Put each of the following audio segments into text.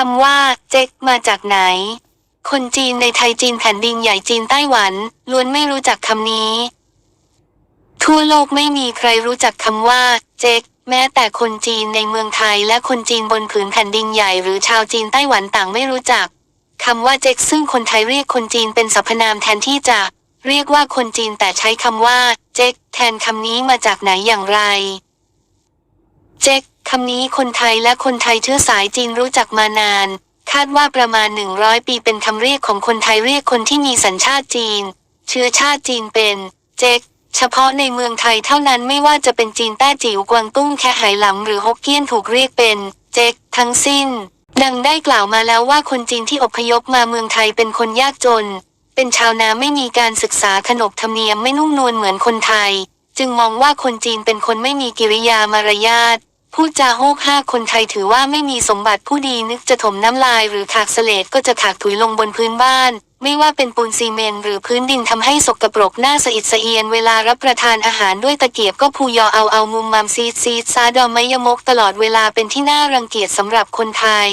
คำว่า เจ๊กมาจากไหน คนจีนในไทยจีนแผ่นดินใหญ่จีนไต้หวัน ล้วนไม่รู้จักคำนี้ ทั่วโลกไม่มีใครรู้จักคำว่า เจ๊กแม้แต่คนจีนในเมืองไทยและคนจีนบนผืนแผ่นดินใหญ่หรือชาวจีนไต้หวันต่างไม่รู้จักคำว่าเจ๊กซึ่งคนไทยเรียกคนจีนเป็นสรรพนามแทนที่จะเรียกว่าคนจีนแต่ใช้คำว่า เจ๊กแทนคำนี้มาจากไหนอย่างไร เจ๊ก คำนี้คนไทยและคนไทยเชื้อสายจีนรู้จักมานาน คาดว่าประมาณ 100 ปีเป็นคำเรียกของคนไทยเรียกคนที่มีสัญชาติจีน เชื้อชาติจีนเป็นเจ๊กเฉพาะในเมืองไทยเท่านั้นไม่ว่าจะเป็นจีนแต้จิ๋วกวางตุ้งแค่ไหหลำหรือฮกเกี้ยนถูกเรียกเป็นเจ๊กทั้งสิ้น ดังได้กล่าวมาแล้วว่าคนจีนที่อพยพมาเมืองไทยเป็นคนยากจน เป็นชาวนาไม่มีการศึกษาขนบธรรมเนียมไม่นุ่มนวลเหมือนคนไทย จึงมองว่าคนจีนเป็นคนไม่มีกิริยามารยาท พูดจาโฮกห้าคนไทยถือว่าไม่มีสมบัติผู้ดีนึกจะถมน้ำลายหรือขากเสลดก็จะขากถุยลงบนพื้นบ้าน ไม่ว่าเป็นปูนซีเมนต์หรือพื้นดินทำให้สกปรกหน้าสะอิดสะเอียนเวลารับประทานอาหารด้วยตะเกียบก็พูยอเอาเอามุมมามซีดซีดซาดอมไมยมกตลอดเวลาเป็นที่น่ารังเกียจสำหรับคนไทย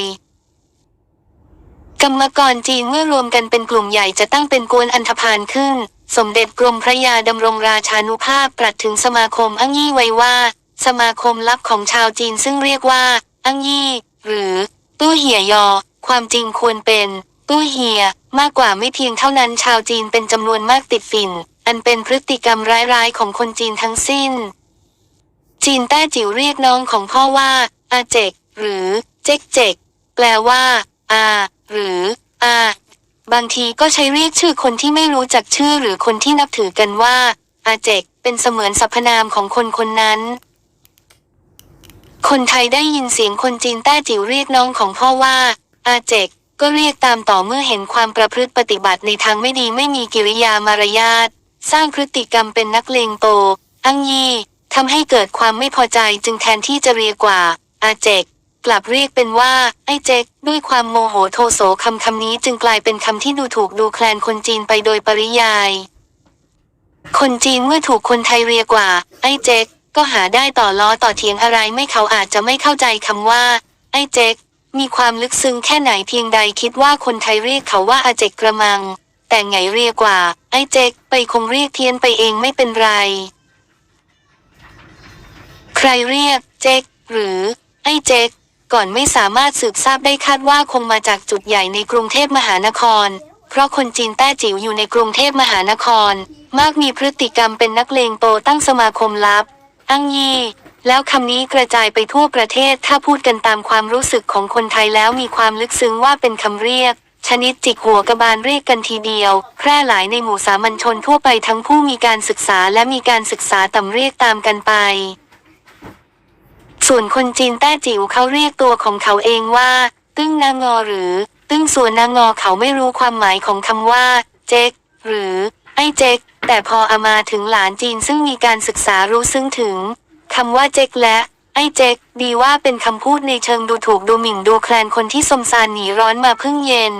กรรมกรจีนเมื่อรวมกันเป็นกลุ่มใหญ่จะตั้งเป็นกวนอันธพาลขึ้น สมเด็จกรมพระยาดำรงราชานุภาพตรัสถึงสมาคมอั้งยี่ไว้ว่า สมาคมลับของชาวจีนซึ่งเรียกว่า อั้งยี่ หรือ ตู้เหี่ยยอ ความจริงควรเป็น ตู้เหี่ยมากกว่าไม่เพียงเท่านั้นชาวจีนเป็นจำนวนมากติดฝิ่น อันเป็นพฤติกรรมร้ายๆของคนจีนทั้งสิ้น จีนแต้จิ๋วเรียกน้องของพ่อว่า อาเจก หรือ เจ๊กเจกแปลว่า อา หรือ อาบางทีก็ใช้เรียกชื่อคนที่ไม่รู้จักชื่อหรือคนที่นับถือกันว่า อาเจก เป็นเสมือนสรรพนามของคนคนนั้น คนไทยได้ยินเสียงคนจีนแต้จิ๋วเรียกน้องของพ่อว่า อาเจก ก็เรียกตามต่อเมื่อเห็นความประพฤติปฏิบัติในทางไม่ดีไม่มีกิริยามารยาท สร้างพฤติกรรมเป็นนักเลงโต อังยีทำให้เกิดความไม่พอใจจึงแทนที่จะเรียกว่า อาเจก กลับเรียกเป็นว่า ไอ้เจก ด้วยความโมโหโทโสคำคำนี้จึงกลายเป็นคำที่ดูถูกดูแคลนคนจีนไปโดยปริยาย คนจีนเมื่อถูกคนไทยเรียกว่า ไอ้เจ๊ก ก็หาได้ต่อล้อต่อเถียงอะไรไม่เขาอาจจะไม่เข้าใจคำว่า ไอ้เจ๊กมีความลึกซึ้งแค่ไหนเพียงใดคิดว่าคนไทยเรียกเขาว่าอาเจกกระมัง แต่ไงเรียกว่า ไอ้เจ๊กไปคงเรียกเทียนไปเองไม่เป็นไร ใครเรียก เจ๊กหรือ ไอ้เจ๊กก่อนไม่สามารถสืบทราบได้คาดว่าคงมาจากจุดใหญ่ในกรุงเทพมหานคร เพราะคนจีนแต้จิ๋วอยู่ในกรุงเทพมหานคร มากมีพฤติกรรมเป็นนักเลงโตตั้งสมาคมลับ อั้งยี่ แล้วคำนี้กระจายไปทั่วประเทศถ้าพูดกันตามความรู้สึกของคนไทยแล้วมีความลึกซึ้งว่าเป็นคำเรียก ชนิดจิกหัวกระบาลเรียกกันทีเดียว แพร่หลายในหมู่สามัญชนทั่วไปทั้งผู้มีการศึกษาและมีการศึกษาต่ำเรียกตามกันไป ส่วนคนจีนแต้จิ๋วเขาเรียกตัวของเขาเองว่า ตึ้งนางอหรือ ตึ้งส่วนนางอเขาไม่รู้ความหมายของคำว่า เจ๊กหรือ ไอ้เจ๊ก แต่พอเอามาถึงหลานจีนซึ่งมีการศึกษารู้ซึ้งถึงคำว่าเจ๊กและ ไอ้เจ๊กดีว่าเป็นคำพูดในเชิงดูถูกดูหมิ่นดูแคลนคนที่สมสารหนีร้อนมาพึ่งเย็น